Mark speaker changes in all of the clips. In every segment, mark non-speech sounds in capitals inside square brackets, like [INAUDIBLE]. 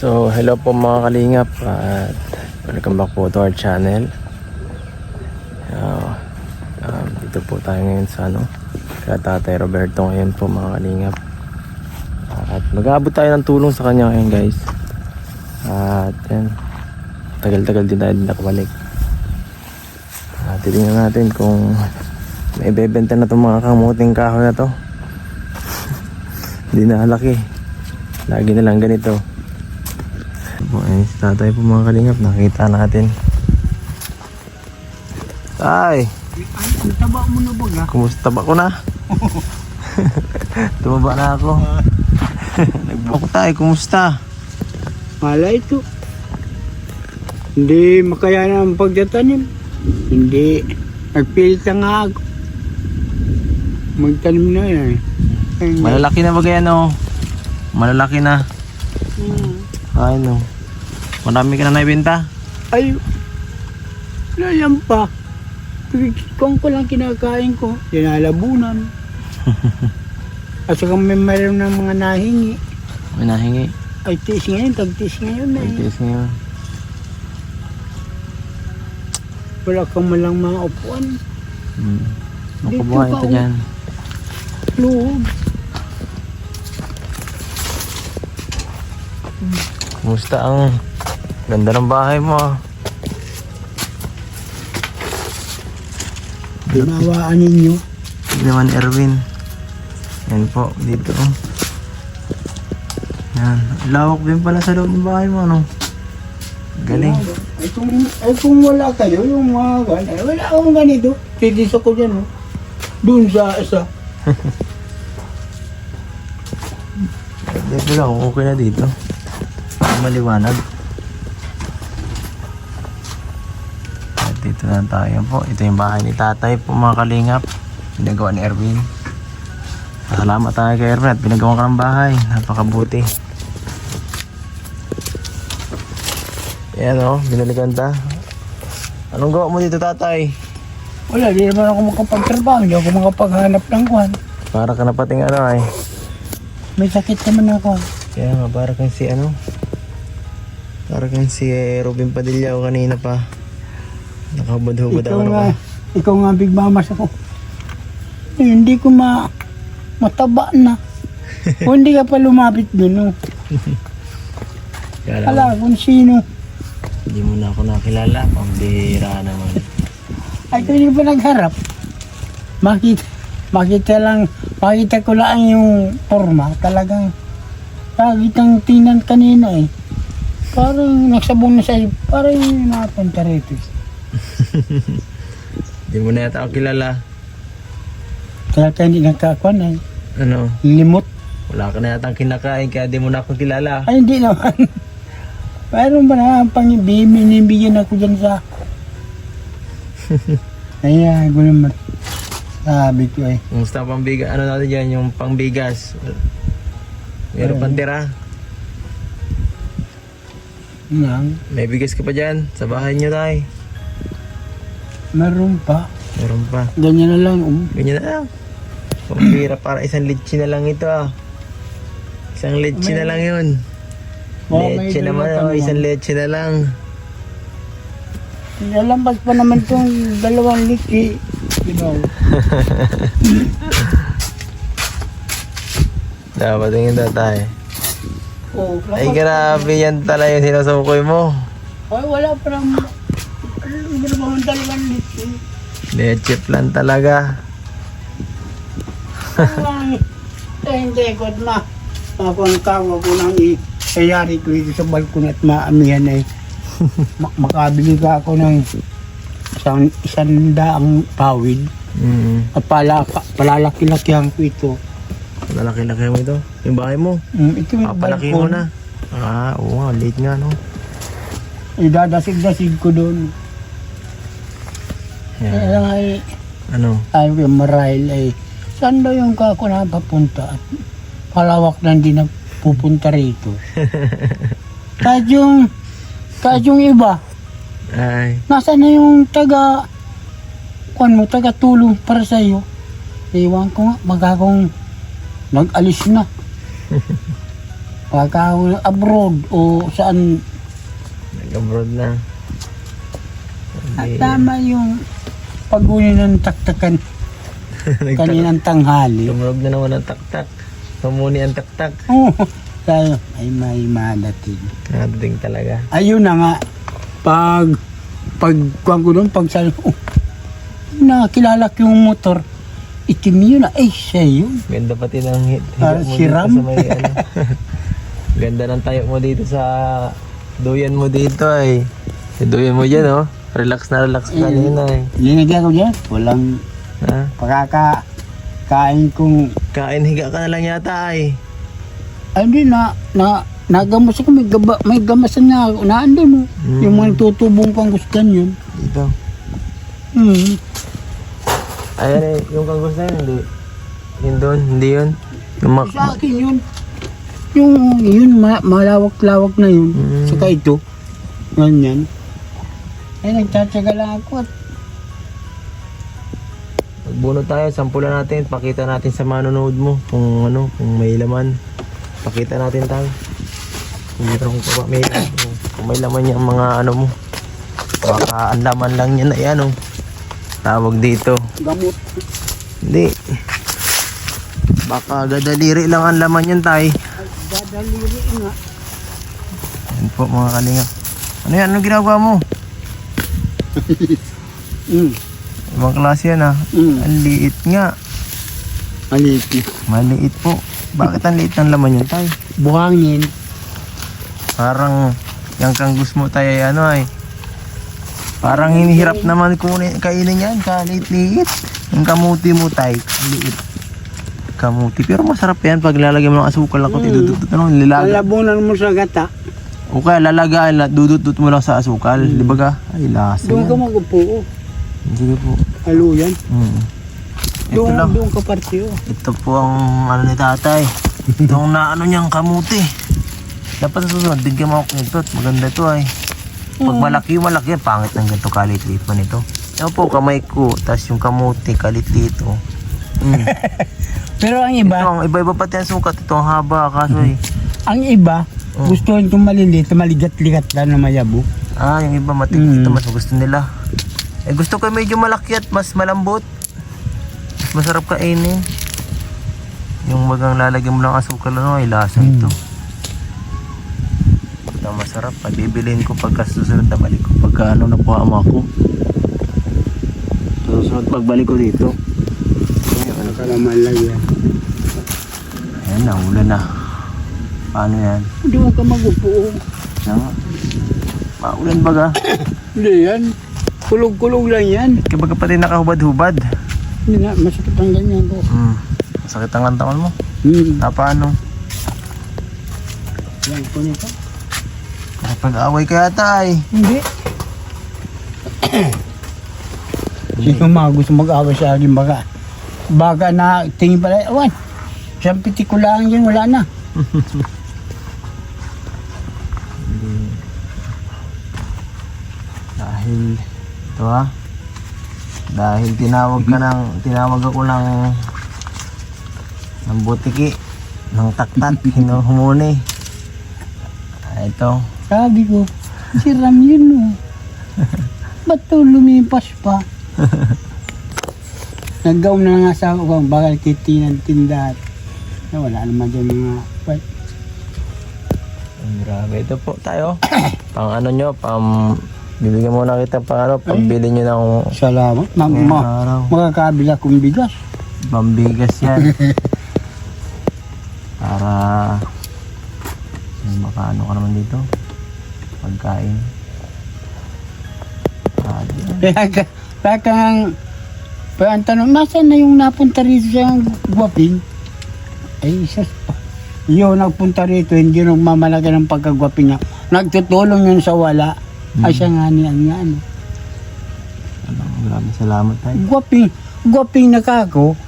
Speaker 1: So, hello po mga kalingap at welcome back po to our channel. Uh, um, dito po tayo ngayon sa ano, kaya Tatay Roberto ngayon po mga kalingap. At mag-aabot tayo ng tulong sa kanya ngayon guys. At yan, tagal-tagal din tayo nakabalik. At titingnan natin kung may bebenta na itong mga kamuting kahoy na to. [LAUGHS] Hindi na laki. Lagi na lang ganito. Po, eh, si tatay po mga kalingap, nakita natin.
Speaker 2: Ang taba mo na baga.
Speaker 1: kumusta ba ko na? [LAUGHS] Tumaba na ako. [LAUGHS] Nagbako tayo, kumusta?
Speaker 2: Mala ito. Hindi makaya ang pagtatanim. Hindi. Nagpilita nga ako. Magtanim na yan. Ay,
Speaker 1: Malalaki na ba kaya no? Malalaki na.
Speaker 2: Hmm.
Speaker 1: Ay no. Marami ka na naibenta?
Speaker 2: Ay, wala yan pa. Kung ko lang kinakain ko, dinalabunan. [LAUGHS] At saka may meron ng mga nahingi.
Speaker 1: May nahingi.
Speaker 2: Ay, tiis ngayon, tagtiis ngayon na eh.
Speaker 1: ngayon.
Speaker 2: Wala kang malang mga upuan.
Speaker 1: Hmm.
Speaker 2: Ka,
Speaker 1: ito
Speaker 2: oh.
Speaker 1: dyan.
Speaker 2: Luhog.
Speaker 1: Kumusta ang ganda ng bahay mo ah.
Speaker 2: Binawaan ninyo.
Speaker 1: Hindi naman Erwin. Yan po, dito. Yan. Lawak din pala sa loob ng bahay mo, ano? Galing.
Speaker 2: Ay kung, ay kung wala kayo, yung mga gan, ay wala akong ganito. Titis ako dyan, oh. Doon sa isa. [LAUGHS]
Speaker 1: Dito lang, okay na dito. Maliwanag. At dito na tayo po. Ito yung bahay ni tatay po mga kalingap. Pinagawa ni Erwin. Salamat tayo kay Erwin at pinagawa ka ng bahay. Napakabuti. Yan o, binalikan ta. Anong gawa mo dito tatay?
Speaker 2: Wala, di naman ako makapagtrabaho. Hindi ako makapaghanap ng kwan.
Speaker 1: Para ka na pating ano ay.
Speaker 2: May sakit naman ako.
Speaker 1: Kaya nga, para kang si ano. Para kang si Robin Padilla o kanina pa. Nakahubad-hubad
Speaker 2: Ikaw
Speaker 1: ako
Speaker 2: nga,
Speaker 1: na
Speaker 2: ikaw nga big mamas ako. Eh, hindi ko ma mataba na. [LAUGHS] Kung hindi ka pa lumapit dun, oh.
Speaker 1: Kaya lang,
Speaker 2: Ala, kung sino.
Speaker 1: hindi mo na ako nakilala. Pambihira naman.
Speaker 2: Ay, kung hindi pa nagharap. Makita, makita lang, makita ko lang yung forma. Talagang, lagi kang tinan kanina eh. Parang nagsabong na sa'yo, parang yung napunta rito.
Speaker 1: Hindi mo na yata ako kilala.
Speaker 2: Kaya ka hindi nagkakuan ay
Speaker 1: Ano?
Speaker 2: limot.
Speaker 1: Wala ka na yata kinakain kaya di mo na ako kilala.
Speaker 2: Ay, hindi naman. Mayroon ba na pang binibigyan ako dyan sa... [LAUGHS] Ay, ah, ko naman. Sabi ko eh.
Speaker 1: Kumusta pang bigas? Ano natin dyan? Yung pangbigas. Meron pang tira.
Speaker 2: Nga,
Speaker 1: May bigas ka pa dyan. Sa bahay niyo tay.
Speaker 2: Meron pa.
Speaker 1: Meron pa.
Speaker 2: Ganyan na lang. Um.
Speaker 1: Ganyan na lang. Pambira para isang litchi na lang ito ah. Isang litchi na lang yun.
Speaker 2: May
Speaker 1: Leche naman oh, isang leche na lang.
Speaker 2: Nalampas pa naman itong dalawang liki. You know.
Speaker 1: Dapat tingin tatay.
Speaker 2: Oh,
Speaker 1: Ay grabe yan tala yung sinusukoy mo.
Speaker 2: Ay, wala pa naman. Ano naman dalawang liki?
Speaker 1: Leche plan talaga.
Speaker 2: Eh, hindi ko ma. Ako ang kawa ko nang i-sayari ko sa balkon at maamihan eh. Ma- makabili ka ako ng isang, isang daang pawid
Speaker 1: Mm.
Speaker 2: at pala, palalaki-lakihan ko ito.
Speaker 1: Malaki-laki mo ito. Yung bahay mo.
Speaker 2: Mm, ito yung
Speaker 1: Papalaki mo na. Ah, oo nga. Late nga no.
Speaker 2: Idadasig-dasig ko doon.
Speaker 1: Yan.
Speaker 2: Kaya eh,
Speaker 1: Ano?
Speaker 2: ay marahil ay saan daw yung kako na papunta at palawak lang din na pupunta rito. [LAUGHS] kahit yung kahit yung iba,
Speaker 1: Ay.
Speaker 2: nasa na yung taga kuan mo, taga tulong para sa iyo. Iwan ko nga, magagong nag-alis na. [LAUGHS] Pagka abroad o saan.
Speaker 1: Nag-abroad na.
Speaker 2: At tama yung pag-uni ng taktakan [LAUGHS] kaninang tanghali.
Speaker 1: Tumurog na naman ang taktak. Pamuni ang taktak.
Speaker 2: Oo. Tayo, ay may madating.
Speaker 1: Nadating talaga.
Speaker 2: Ayun na nga. Pag, pag, kung ko doon, pag sa, oh, nakakilala ko yung motor. Itim yun na, ay, siya yun.
Speaker 1: Ganda pati ng hit. Mo
Speaker 2: si Ram.
Speaker 1: May, ano. [LAUGHS] Ganda ng tayo mo dito sa duyan mo dito ay. Si duyan mo dyan oh. Relax na relax ka kanina eh.
Speaker 2: Linigyan ko dyan. Walang
Speaker 1: Ha?
Speaker 2: pakaka, kain kong,
Speaker 1: Kain higa ka na lang yata ay.
Speaker 2: ay, hindi na, na, nagamas ako, may, gaba, may gamasan na ako, naandun mo.
Speaker 1: Mm.
Speaker 2: Yung mga tutubong pang gustan yun.
Speaker 1: Dito.
Speaker 2: Hmm.
Speaker 1: Ayan eh, yung kanggos na yun, hindi. Yun doon, hindi yun. Yung mak-
Speaker 2: Sa akin yun. Yung yun, ma- malawak-lawak na yun.
Speaker 1: Mm.
Speaker 2: Saka ito. Ganyan. Ay, nagtsatsaga lang ako at
Speaker 1: Magbuno tayo, sampulan natin, pakita natin sa manonood mo kung ano, kung may laman. Pakita natin tayo. Kung meron kung may, kung may laman yung mga ano mo. Baka ang laman lang yan ay ano. Tawag dito.
Speaker 2: gamot.
Speaker 1: Hindi. Baka gadaliri lang ang laman yan tay.
Speaker 2: Dadaliri nga.
Speaker 1: Yan po mga kalinga. Ano yan? Anong ginagawa mo? [LAUGHS]
Speaker 2: Mm.
Speaker 1: Ibang klase yan ah.
Speaker 2: Mm.
Speaker 1: Ang liit nga.
Speaker 2: Maliit.
Speaker 1: Maliit po. Bakit ang liit ng laman yun tay?
Speaker 2: Buhangin.
Speaker 1: Parang yung kanggus mo tayo ay ano ay parang hinihirap naman kunin, kainin yan, kaliit-liit. Yung kamuti mo tay, liit. Kamuti. Pero masarap yan pag lalagyan mo ng asukal ako, tidudut ano, nilaga.
Speaker 2: Lalabunan mo sa gata.
Speaker 1: O kaya lalagay, la- dudut mo lang sa asukal. Di ba ka? Ay, lasa
Speaker 2: Doon ka
Speaker 1: yan.
Speaker 2: magupo.
Speaker 1: Sige po.
Speaker 2: Haluyan.
Speaker 1: Hmm. Ito
Speaker 2: Doon,
Speaker 1: lang.
Speaker 2: doon ka partiyo.
Speaker 1: Ito po ang ano ni tatay. [LAUGHS] Itong naano niyang kamuti. Dapat sa susunod, bigyan mo ako nito. at Maganda to ay. Pag malaki yung malaki, pangit ng ganito kalit-lit pa nito. Ito po, kamay ko. Tapos yung kamuti, kalit-lit oh. Mm. [LAUGHS]
Speaker 2: Pero ang
Speaker 1: Ito,
Speaker 2: iba,
Speaker 1: ang iba-iba pati ang sukat. Ito ang haba, kaso eh.
Speaker 2: ang iba,
Speaker 1: Oh.
Speaker 2: gusto itong maliliit, maligat-ligat lang na mayabo.
Speaker 1: Ah, yung iba matik.
Speaker 2: Mm.
Speaker 1: Mas gusto nila. Eh gusto ko medyo malaki at mas malambot. Mas masarap kainin. Yung magang lalagyan mo lang asukal ano, ay lasa
Speaker 2: Mm.
Speaker 1: ito. Ito masarap. Pabibilin ko pagka susunod na balik ko. Pagka ano nakuha mo ako. Susunod pagbalik ko dito. Ayun, ano ka?
Speaker 2: Kalaman lang yan.
Speaker 1: Ayan na, ulan na. Paano yan?
Speaker 2: Doon ka magupo.
Speaker 1: Nga. Maulan baga.
Speaker 2: Hindi yan. Kulog-kulog lang yan.
Speaker 1: Kaya baga pati nakahubad-hubad.
Speaker 2: Hindi na, masakit ang ganyan ko.
Speaker 1: Hmm. Sakit ang antangan mo.
Speaker 2: Hmm.
Speaker 1: Ah, paano?
Speaker 2: Yan ko nito.
Speaker 1: Pag-away ka yata ay.
Speaker 2: Hindi. Sino mga gusto mag-away sa akin baka? Baka na tingin pala, awan. Siyang pitikulaan yan, wala na. [LAUGHS]
Speaker 1: Dahil, ito ha. Dahil tinawag ka ng, tinawag ako ng, ng butiki, ng taktat, hino- [LAUGHS] humuni. Ah, Ito,
Speaker 2: Sabi ko, si Ram yun oh. [LAUGHS] Ba't to lumipas pa? [LAUGHS] Naggaw na nga sa ako, bakal kiti ng tindahan. Na wala naman dyan mga Well,
Speaker 1: grabe. Ito po tayo. [COUGHS] pang ano nyo, pang... Bibigyan muna kita pang ano, pambili nyo ng
Speaker 2: Salamat. Ma, ma,
Speaker 1: araw.
Speaker 2: makakabila kong bigas.
Speaker 1: Pambigas yan. [LAUGHS] Para... May makaano ka naman dito. Pagkain. Ah, di.
Speaker 2: Kaya ka, kaya kaya ang tanong, nasan na yung napunta rito sa guwaping? Ay, isa, yun nagpunta rito, hindi nung mamalaki ng pagkagwaping niya. Nagtutulong yun sa wala. Ay, siya nga niya, nga, ano.
Speaker 1: Ano, maraming salamat tayo.
Speaker 2: Gwaping, gwaping na kako,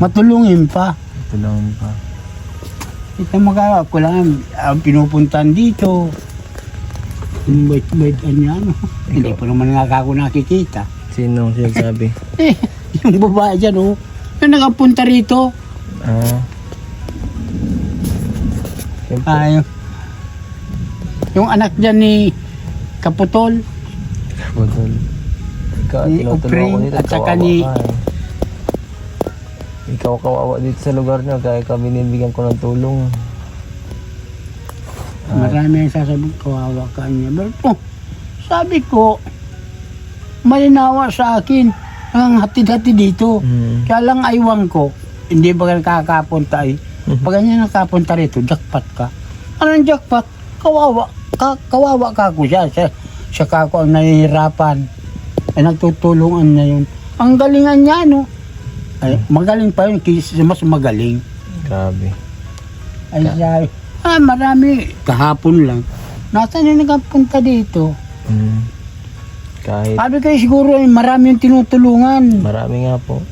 Speaker 2: matulungin pa.
Speaker 1: Tulungan pa.
Speaker 2: Ito mga ako lang ang pinupuntan dito. Bait-bait niya, ano. Hindi pa naman nga ako nakikita.
Speaker 1: Sino sinasabi? [LAUGHS]
Speaker 2: Eh, yung babae dyan, oh. Yung nakapunta rito,
Speaker 1: Ah, Yun po.
Speaker 2: Ah, yung, yung anak dyan ni Kaputol.
Speaker 1: Budol. Ikaw,
Speaker 2: Ni Upring at saka
Speaker 1: kawawa
Speaker 2: ni-
Speaker 1: eh. Ikaw kawawa dito sa lugar niyo, kaya kami binibigyan ko ng tulong.
Speaker 2: Marami ang sasabihin, kawawa ka niya. Pero oh, sabi ko, malinawa sa akin ang hatid-hatid dito.
Speaker 1: Mm.
Speaker 2: Kaya lang aywan ko, hindi ba kakapunta ay, pag ganyan nakapunta rito, jackpot ka. Anong jackpot? Kawawa. Ka, kawawa ka ko siya. Siya, siya ka ako ang nahihirapan. Ay nagtutulungan niya yun. Ang galingan niya, no? Ay, magaling pa yun, kaysa mas magaling.
Speaker 1: Grabe.
Speaker 2: Ay, sabi, ah, marami. Kahapon lang. Nasaan yung nagpunta dito?
Speaker 1: Mm. Kahit
Speaker 2: Sabi ko siguro ay marami yung tinutulungan.
Speaker 1: marami nga po.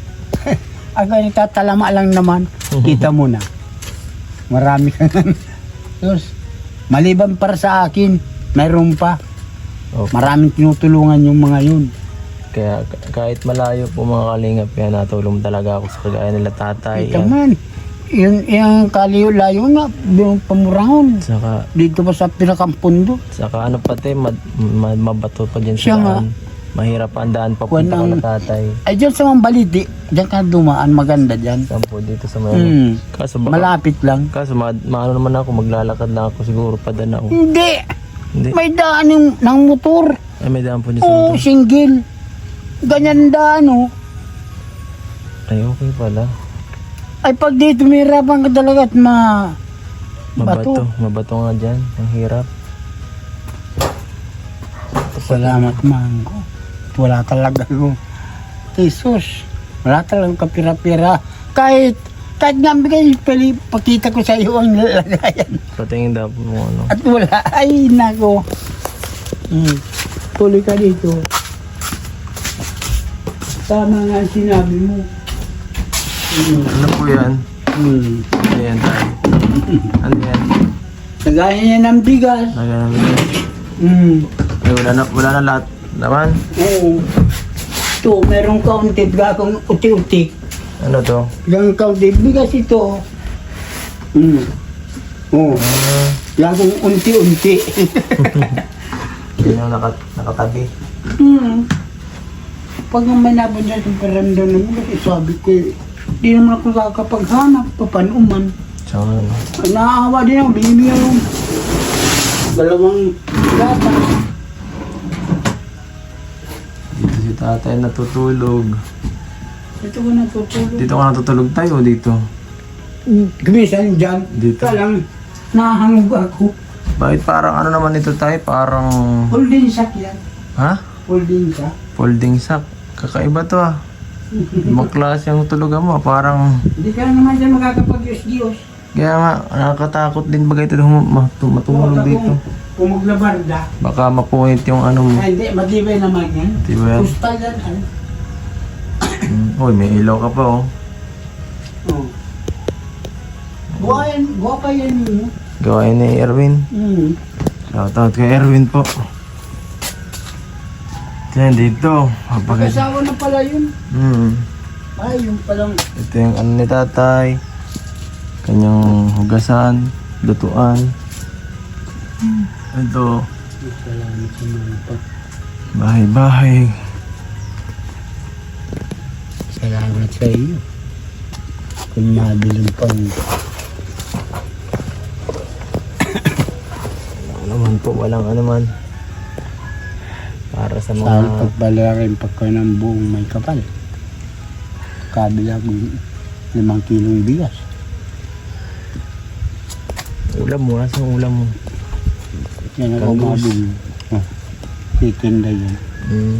Speaker 1: [LAUGHS]
Speaker 2: Ako ay nagtatalama lang naman. Kita mo na. Marami ka. [LAUGHS] Tapos, maliban para sa akin, mayroon pa.
Speaker 1: Okay.
Speaker 2: Maraming tinutulungan yung mga yun.
Speaker 1: Kaya kahit malayo po mga kalingap yan, natulong talaga ako sa kagaya nila tatay.
Speaker 2: Ito
Speaker 1: yan.
Speaker 2: man, yung, yung kaliyo-layo nga, yung pamurahon.
Speaker 1: Saka,
Speaker 2: Dito pa sa pinakampundo.
Speaker 1: saka ano pati, mad, ma- mabato pa dyan
Speaker 2: Siya
Speaker 1: sa
Speaker 2: nga.
Speaker 1: Mahirap ang daan papunta ka na tatay.
Speaker 2: Ay, dyan sa Mambaliti, dyan ka dumaan, maganda dyan.
Speaker 1: Saan po dito sa may...
Speaker 2: Hmm.
Speaker 1: Kaso baka,
Speaker 2: Malapit lang.
Speaker 1: kaso ma, maano naman ako, maglalakad na ako siguro padan ako.
Speaker 2: Hindi!
Speaker 1: Hindi.
Speaker 2: May daan ng, ng motor.
Speaker 1: Ay, may daan po dyan sa
Speaker 2: Oo,
Speaker 1: motor.
Speaker 2: single. Ganyan daan, oh.
Speaker 1: Ay, okay pala.
Speaker 2: Ay, pag dito, may hirapan ka talaga at ma...
Speaker 1: Mabato.
Speaker 2: Bato.
Speaker 1: Mabato nga dyan. Ang hirap.
Speaker 2: Salamat, Mango. Wala talaga ako. Jesus, wala talaga kapira-pira. Kahit, kahit nga bigay, pali, pakita ko sa iyo ang lalagayan.
Speaker 1: Patingin po mo ano.
Speaker 2: At wala, ay nako. Hmm. Tuloy ka dito. Tama nga ang sinabi mo. Hmm.
Speaker 1: Ano po yan?
Speaker 2: Hmm.
Speaker 1: Ano yan tayo? Ano yan?
Speaker 2: Nagaya niya ng bigas.
Speaker 1: Naganap yan.
Speaker 2: Hmm.
Speaker 1: Ay, wala na, wala na lahat. Naman?
Speaker 2: Oo. Ito, merong kaunti, gagawin uti-uti.
Speaker 1: Ano to?
Speaker 2: Yung kaunti, bigas ito. Hmm. Oo.
Speaker 1: Ah,
Speaker 2: Gagawin unti-unti. [LAUGHS]
Speaker 1: yun nakat, nakatabi.
Speaker 2: hmm. Pag may nabunyan yung paramdam mo, kasi sabi ko, di naman ako kakapaghanap, papanuman.
Speaker 1: So?
Speaker 2: Ay, Naaawa din ako, binibigyan yung dalawang gata.
Speaker 1: Dito si tatay natutulog.
Speaker 2: Ito ko natutulog.
Speaker 1: Dito ka natutulog tayo dito?
Speaker 2: Gamisan dyan.
Speaker 1: Dito.
Speaker 2: Kalang nahangog ako.
Speaker 1: Bakit parang ano naman ito tayo? Parang...
Speaker 2: Holding sack yan.
Speaker 1: Ha?
Speaker 2: Holding sack.
Speaker 1: Folding sack. Kakaiba to ah. [LAUGHS] Ibang klase ang tulugan mo. Parang...
Speaker 2: Hindi ka naman dyan makakapag-Diyos-Diyos.
Speaker 1: Kaya nga, nakakatakot din bagay ito matulog dito.
Speaker 2: Kung maglabarda.
Speaker 1: Baka mapuhit yung ano mo.
Speaker 2: Ay, hindi, matibay naman yan.
Speaker 1: Diba yan?
Speaker 2: Gusta yan. Ay.
Speaker 1: Mm. Uy, may ilaw ka pa oh.
Speaker 2: Oh. Buwa yan, buwa pa yan yun.
Speaker 1: Gawain ni Erwin.
Speaker 2: Mm.
Speaker 1: Shoutout kay Erwin po. Yan dito. Kapag...
Speaker 2: Mag-asawa na pala yun.
Speaker 1: Hmm.
Speaker 2: Ay, yung palang
Speaker 1: Ito yung ano ni tatay. Kanyang hugasan, lutuan. Ito,
Speaker 2: Salamat sa mga pa.
Speaker 1: bahay-bahay.
Speaker 2: Salamat sa iyo. Kung mabiling pang [COUGHS]
Speaker 1: Ano naman po, walang ano man. Para sa mga...
Speaker 2: pagbalarin pagka ng buong may kapal. Kabila ng limang kilong bigas.
Speaker 1: Ulam mo, nasa ulam mo?
Speaker 2: Yan ang
Speaker 1: Kangus.
Speaker 2: umabili. Oh, titinda yan.
Speaker 1: Hmm.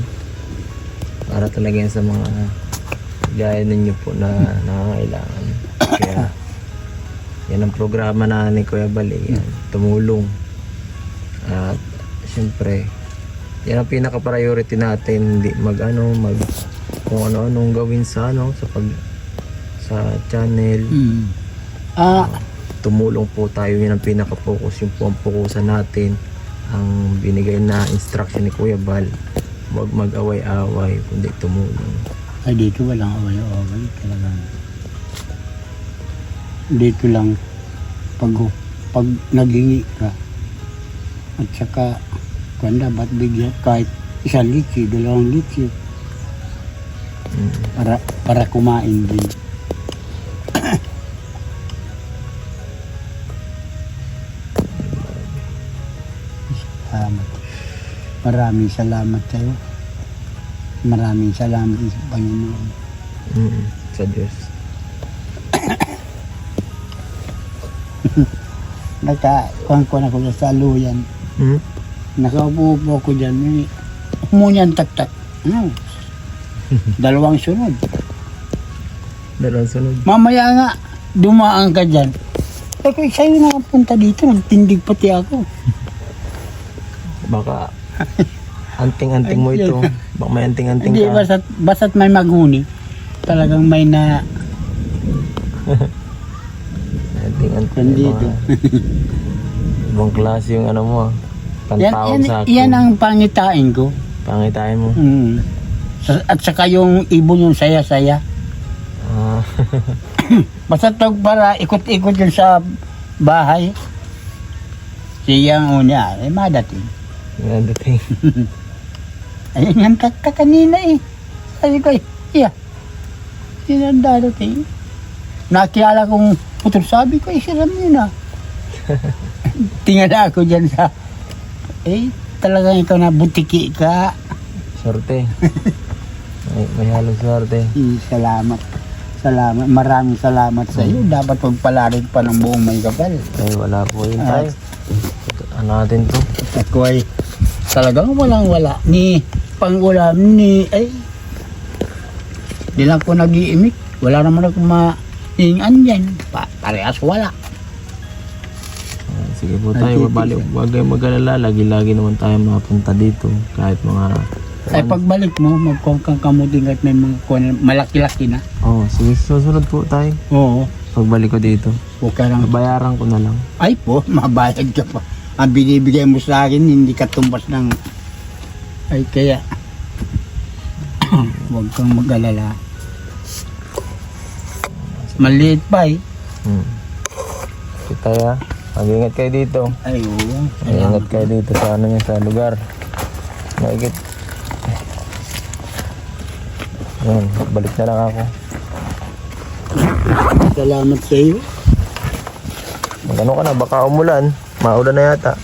Speaker 1: Para talaga yan sa mga gaya ninyo po na nangangailangan. Kaya, yan ang programa na ni Kuya Bali. Yan, tumulong. At, siyempre, yan ang pinaka-priority natin. Hindi mag ano, mag kung ano-anong gawin sa ano, sa pag sa channel.
Speaker 2: Mm. Ah,
Speaker 1: Tumulong po tayo. Yan ang pinaka-focus. Yung po ang focusan natin. Ang binigay na instruction ni Kuya Bal. Huwag mag-away-away, kundi tumulong.
Speaker 2: ay dito walang away-away talagang. Dito lang pag pag naghingi ka. At saka, kanda, ba't bigyan kahit isang litsi, dalawang litsi,
Speaker 1: Mm.
Speaker 2: para, para kumain din. Maraming salamat sa iyo. Maraming salamat sa Panginoon.
Speaker 1: Mm. Sa Diyos. [COUGHS]
Speaker 2: Nakakuhan ko na ko sa saluyan.
Speaker 1: Mm.
Speaker 2: Nakaupo po ko dyan. May umunyan tak-tak. Ano? [LAUGHS] Dalawang sunod.
Speaker 1: Dalawang sunod.
Speaker 2: Mamaya nga, dumaan ka dyan. Ko, sa'yo na punta dito. Nagtindig pati ako.
Speaker 1: Baka anting-anting mo ito. Baka may anting-anting
Speaker 2: Hindi,
Speaker 1: ka.
Speaker 2: basta't, basta't may maghuni. Talagang may na... [LAUGHS]
Speaker 1: Anting-anting.
Speaker 2: Nandito.
Speaker 1: Ibang klase yung ano mo. ah.
Speaker 2: Yan,
Speaker 1: Pantawag
Speaker 2: yan,
Speaker 1: sa akin.
Speaker 2: yan ang pangitain ko.
Speaker 1: Pangitain mo.
Speaker 2: Mm. Sa- At saka yung ibon yung saya-saya.
Speaker 1: Ah. [COUGHS]
Speaker 2: Basta tawag para ikot-ikot yun sa bahay. Siya ang una, eh madating.
Speaker 1: Yung dating. [LAUGHS]
Speaker 2: Ayun yan ka, ka kanina eh. Sabi ko, iya. Yun ang dadating. Nakilala kong putol sabi ko, isiram yun ah. [LAUGHS] Tingala ako dyan sa, eh, talagang ikaw na butiki ka.
Speaker 1: Sorte. may, may halong sorte. [LAUGHS]
Speaker 2: Eh, salamat. Salamat. Maraming salamat sa iyo. Dapat pagpalarin pa ng buong may kapal.
Speaker 1: Ay, wala po yun tayo. Ano natin to?
Speaker 2: Ako ay talagang walang wala. Ni pangulam ni ay di lang ko nag-iimik. Wala naman ako maingan yan. Pa, parehas wala.
Speaker 1: Sige po tayo,
Speaker 2: Ay,
Speaker 1: babalik. Huwag kayong mag-alala. Lagi-lagi naman tayo mapunta dito. Kahit mga...
Speaker 2: Ay pagbalik mo, magkuhan kang kamuting at may mga malaki-laki na.
Speaker 1: Oh, sige, susunod po tayo.
Speaker 2: Oo.
Speaker 1: Pagbalik ko dito.
Speaker 2: Huwag ka lang.
Speaker 1: Babayaran ko na lang.
Speaker 2: Ay po, [LAUGHS] mabayad ka pa. Ang binibigay mo sa akin, hindi ka tumbas ng... Ay kaya... [CLEARS THROAT] Huwag kang mag-alala. Maliit pa eh.
Speaker 1: Hmm. Sige tayo ha. Mag-ingat kayo dito.
Speaker 2: Ay, oo.
Speaker 1: Mag-ingat kayo dito sa ano niya, sa lugar. Maigit. Yan, balik na lang ako.
Speaker 2: Salamat sa iyo.
Speaker 1: Mag-ano ka na, baka umulan. Maulan na yata.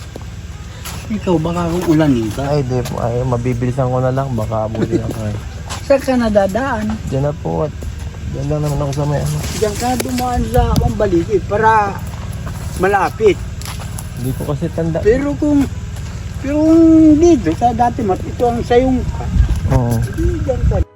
Speaker 2: Ikaw baka kung ulanin ka.
Speaker 1: Ay, di po. Ay, mabibilisan ko na lang. Baka abutin ako eh. [LAUGHS]
Speaker 2: Saan ka nadadaan?
Speaker 1: Diyan na po. At diyan lang naman ako sa may ano.
Speaker 2: Diyan ka dumaan sa Mambaligi para malapit.
Speaker 1: Hindi ko kasi tanda.
Speaker 2: Pero kung pero kung dito sa dati mat ito ang sayong ka.
Speaker 1: Oo.
Speaker 2: Diyan ka.